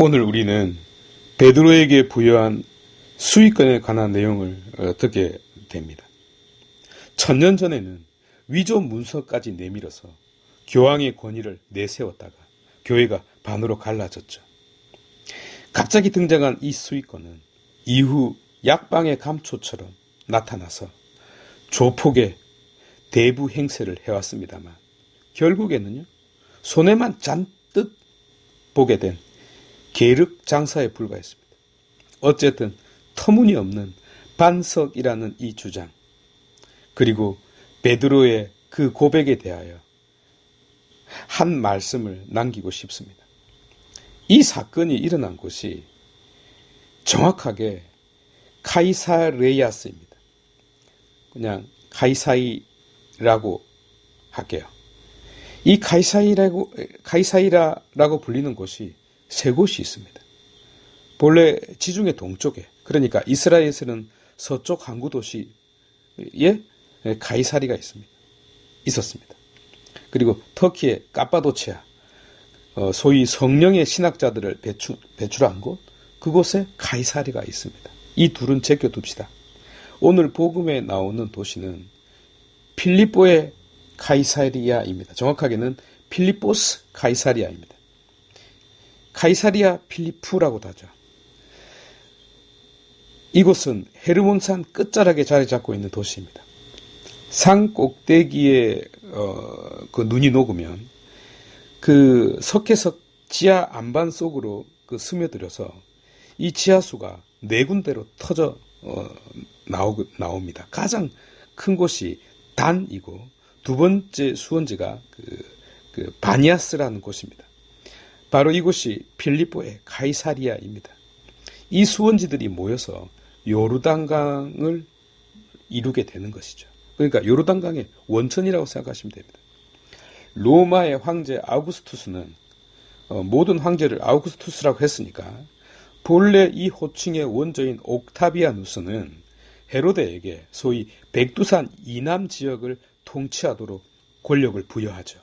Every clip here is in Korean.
오늘 우리는 베드로에게 부여한 수익권에 관한 내용을 어, 듣게 됩니다. 천년 전에는 위조 문서까지 내밀어서 교황의 권위를 내세웠다가 교회가 반으로 갈라졌죠. 갑자기 등장한 이 수익권은 이후 약방의 감초처럼 나타나서 조폭의 대부 행세를 해왔습니다만 결국에는요 손해만 잔뜩 보게 된 계륵 장사에 불과했습니다. 어쨌든 터무니없는 반석이라는 이 주장 그리고 베드로의 그 고백에 대하여 한 말씀을 남기고 싶습니다. 이 사건이 일어난 곳이 정확하게 카이사레이아스입니다. 그냥 카이사이라고 할게요. 이 카이사이라고 카이사이라라고 불리는 곳이 세 곳이 있습니다. 본래 지중해 동쪽에 그러니까 이스라엘에서는 서쪽 항구 도시에 카이사리가 있습니다. 있었습니다. 그리고 터키의 까파도치아 어, 소위 성령의 신학자들을 배출, 배출한 곳 그곳에 카이사리가 있습니다. 이 둘은 제껴둡시다. 오늘 복음에 나오는 도시는 필리포의 카이사리아입니다. 정확하게는 필리포스 카이사리아입니다. 카이사리아 필리프라고도 하죠. 이곳은 헤르몬산 끝자락에 자리 잡고 있는 도시입니다. 산 꼭대기에 어, 그 눈이 녹으면 그 석회석 지하 안반 속으로 그 스며들어서 이 지하수가 네 군데로 터져 어, 나오, 나옵니다. 가장 큰 곳이 단이고 두 번째 수원지가 그, 그 바니아스라는 곳입니다. 바로 이곳이 필리포의 카이사리아입니다. 이 수원지들이 모여서 요르단강을 이루게 되는 것이죠. 그러니까 요르단강의 원천이라고 생각하시면 됩니다. 로마의 황제 아우구스투스는 어, 모든 황제를 아우구스투스라고 했으니까 본래 이 호칭의 원조인 옥타비아누스는 헤로데에게 소위 백두산 이남 지역을 통치하도록 권력을 부여하죠.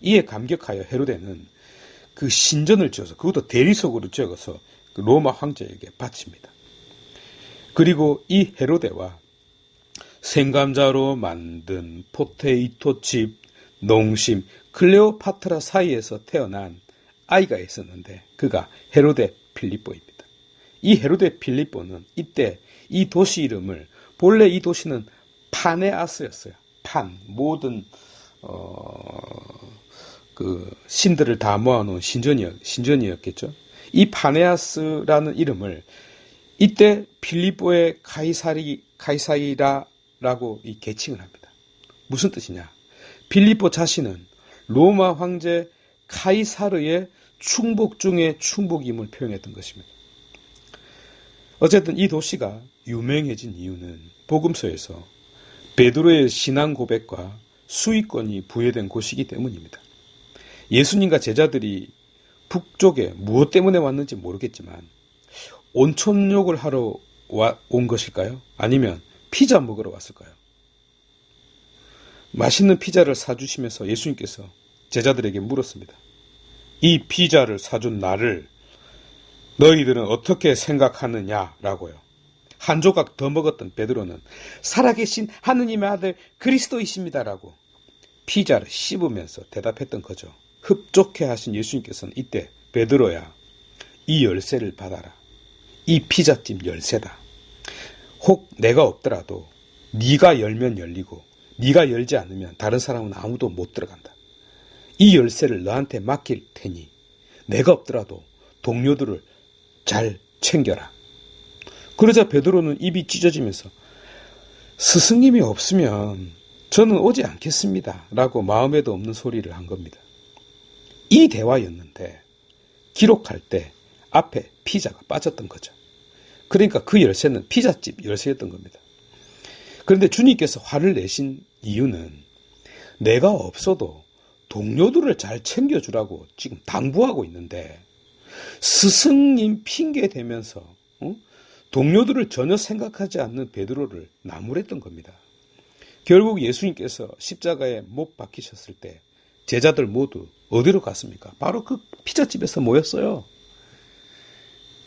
이에 감격하여 헤로데는 그 신전을 지어서 그것도 대리석으로 지어서 그 로마 황제에게 바칩니다. 그리고 이 헤로데와 생감자로 만든 포테이토 칩, 농심, 클레오파트라 사이에서 태어난 아이가 있었는데 그가 헤로데 필리포입니다. 이 헤로데 필리포는 이때 이 도시 이름을 본래 이 도시는 파네아스였어요. 판 모든 어, 그 신들을 다 모아놓은 신전이었, 신전이었겠죠. 이 파네아스라는 이름을 이때 필리포의 카이사리 카이사이라라고 이 개칭을 합니다. 무슨 뜻이냐? 필리포 자신은 로마 황제 카이사르의 충복 중의 충복임을 표현했던 것입니다. 어쨌든 이 도시가 유명해진 이유는 복음서에서 베드로의 신앙 고백과 수익권이 부여된 곳이기 때문입니다. 예수님과 제자들이 북쪽에 무엇 때문에 왔는지 모르겠지만 온천욕을 하러 온 것일까요? 아니면 피자 먹으러 왔을까요? 맛있는 피자를 사주시면서 예수님께서 제자들에게 물었습니다. 이 피자를 사준 나를 너희들은 어떻게 생각하느냐라고요. 한 조각 더 먹었던 베드로는 살아계신 하느님의 아들 그리스도이십니다라고 피자를 씹으면서 대답했던 거죠. 흡족해 하신 예수님께서는 이때 베드로야 이 열쇠를 받아라. 이 피자집 열쇠다. 혹 내가 없더라도 네가 열면 열리고 네가 열지 않으면 다른 사람은 아무도 못 들어간다. 이 열쇠를 너한테 맡길 테니 내가 없더라도 동료들을 잘 챙겨라. 그러자 베드로는 입이 찢어지면서 스승님이 없으면 저는 오지 않겠습니다. 라고 마음에도 없는 소리를 한 겁니다. 이 대화였는데 기록할 때 앞에 피자가 빠졌던 거죠. 그러니까 그 열쇠는 피자집 열쇠였던 겁니다. 그런데 주님께서 화를 내신 이유는 내가 없어도 동료들을 잘 챙겨주라고 지금 당부하고 있는데 스승님 핑계 대면서 어? 동료들을 전혀 생각하지 않는 베드로를 나무랬던 겁니다. 결국 예수님께서 십자가에 못 박히셨을 때 제자들 모두 어디로 갔습니까? 바로 그 피자집에서 모였어요.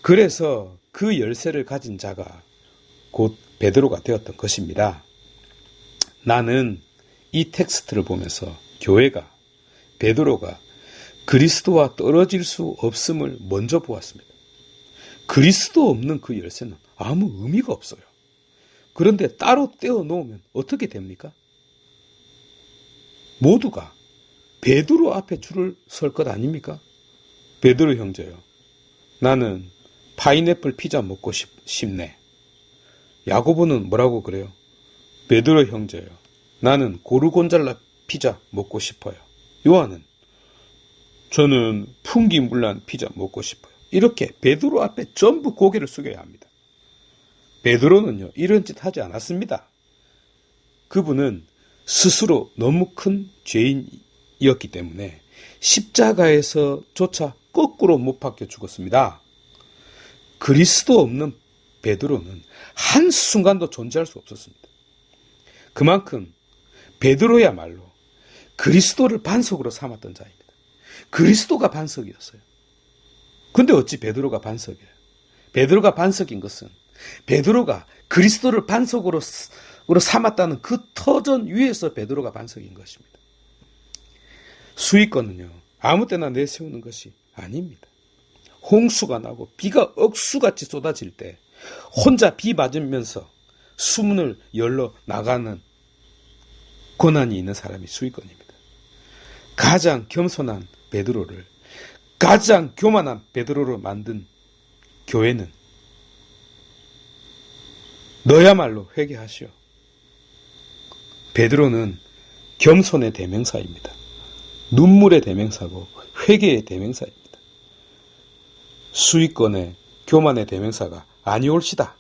그래서 그 열쇠를 가진 자가 곧 베드로가 되었던 것입니다. 나는 이 텍스트를 보면서 교회가 베드로가 그리스도와 떨어질 수 없음을 먼저 보았습니다. 그리스도 없는 그 열쇠는 아무 의미가 없어요. 그런데 따로 떼어 놓으면 어떻게 됩니까? 모두가 베드로 앞에 줄을 설 것 아닙니까? 베드로 형제요. 나는 파인애플 피자 먹고 싶, 싶네. 야고보는 뭐라고 그래요? 베드로 형제요. 나는 고르곤잘라 피자 먹고 싶어요. 요한은 저는 풍기물란 피자 먹고 싶어요. 이렇게 베드로 앞에 전부 고개를 숙여야 합니다. 베드로는요, 이런 짓 하지 않았습니다. 그분은 스스로 너무 큰 죄인 이었기 때문에 십자가에서조차 거꾸로 못 박혀 죽었습니다. 그리스도 없는 베드로는 한순간도 존재할 수 없었습니다. 그만큼 베드로야말로 그리스도를 반석으로 삼았던 자입니다. 그리스도가 반석이었어요. 근데 어찌 베드로가 반석이에요? 베드로가 반석인 것은 베드로가 그리스도를 반석으로 삼았다는 그 터전 위에서 베드로가 반석인 것입니다. 수익권은요, 아무 때나 내세우는 것이 아닙니다. 홍수가 나고 비가 억수같이 쏟아질 때 혼자 비 맞으면서 수문을 열러 나가는 권한이 있는 사람이 수익권입니다. 가장 겸손한 베드로를 가장 교만한 베드로로 만든 교회는 너야말로 회개하시오. 베드로는 겸손의 대명사입니다. 눈물의 대명사고 회개의 대명사입니다. 수익권의 교만의 대명사가 아니올시다.